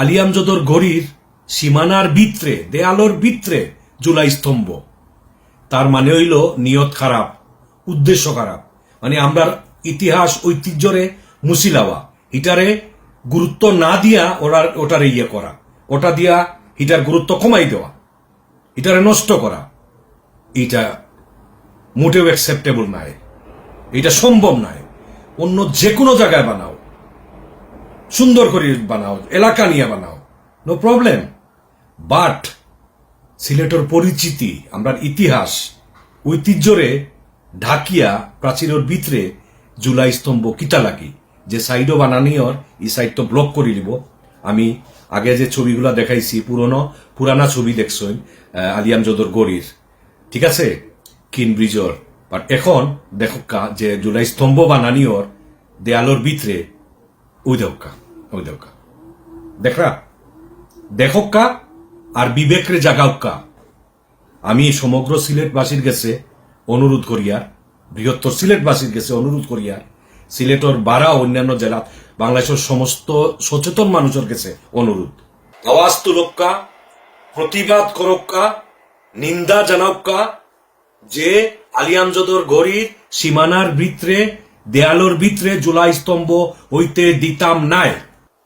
আলিয়ামজদর গড়ির সীমানার বিত্রে দেয়ালোর বিত্রে জুলাই স্তম্ভ। তার মানে হইল নিয়ত খারাপ, উদ্দেশ্য খারাপ। মানে আমরা ইতিহাস, ঐতিহ্যরে মুসিলাওয়া। হিটারে গুরুত্ব না দিয়া ওরা, ওটারে ইয়ে করা। ওটা দিয়া হিটার গুরুত্ব কমাই দেওয়া। এটারে নষ্ট করা। এটা মোটেও অ্যাকসেপ্টেবল নয়। এটা সম্ভব নয়। অন্য যে কোনো জায়গায় বানাও। সুন্দর করে বানাও, এলাকা নিয়ে বানাও। নো প্রবলেম বাট সিলেটের পরিচিতি, আমরা ইতিহাস, ঐতিহ্যরে ঢাকিয়া, প্রাচীরের ভিতরে জুলাই স্তম্ভ কিতা লাগি? যে সাইডও বানানিয়র এই সাইড তো ব্লক করে দিব আমি আগে যে ছবিগুলা দেখাইছি, পুরনো, পুরানা ছবি দেখছেন আলিয়াম জদর গড়ির। ঠিক আছে? কিন ব্রিজর বাট এখন দেখকা যে জুলাই স্তম্ভ বানানিয়র দেয়ালোর ভিতরে ওই দেওকা দেখরা, দেখক্কা আর বিবেকরে জাগাউক্কা। আমি সমগ্র সিলেটবাসীর কাছে অনুরোধ করিয়ার বৃহত্তর সিলেটবাসীর কাছে অনুরোধ করিয়ার সিলেটর বারা অন্যান্য জেলা, বাংলাদেশের সমস্ত সচেতন মানুষের কাছে অনুরোধ। আওয়াজ তুলক্কা, প্রতিবাদ করক্কা, নিন্দা জানাক্কা যে আলিয়ামজদর গড়ির সীমানার ভিতরে দেয়ালোর ভিতরে জুলাই স্তম্ভ হইতে দিতাম নাই।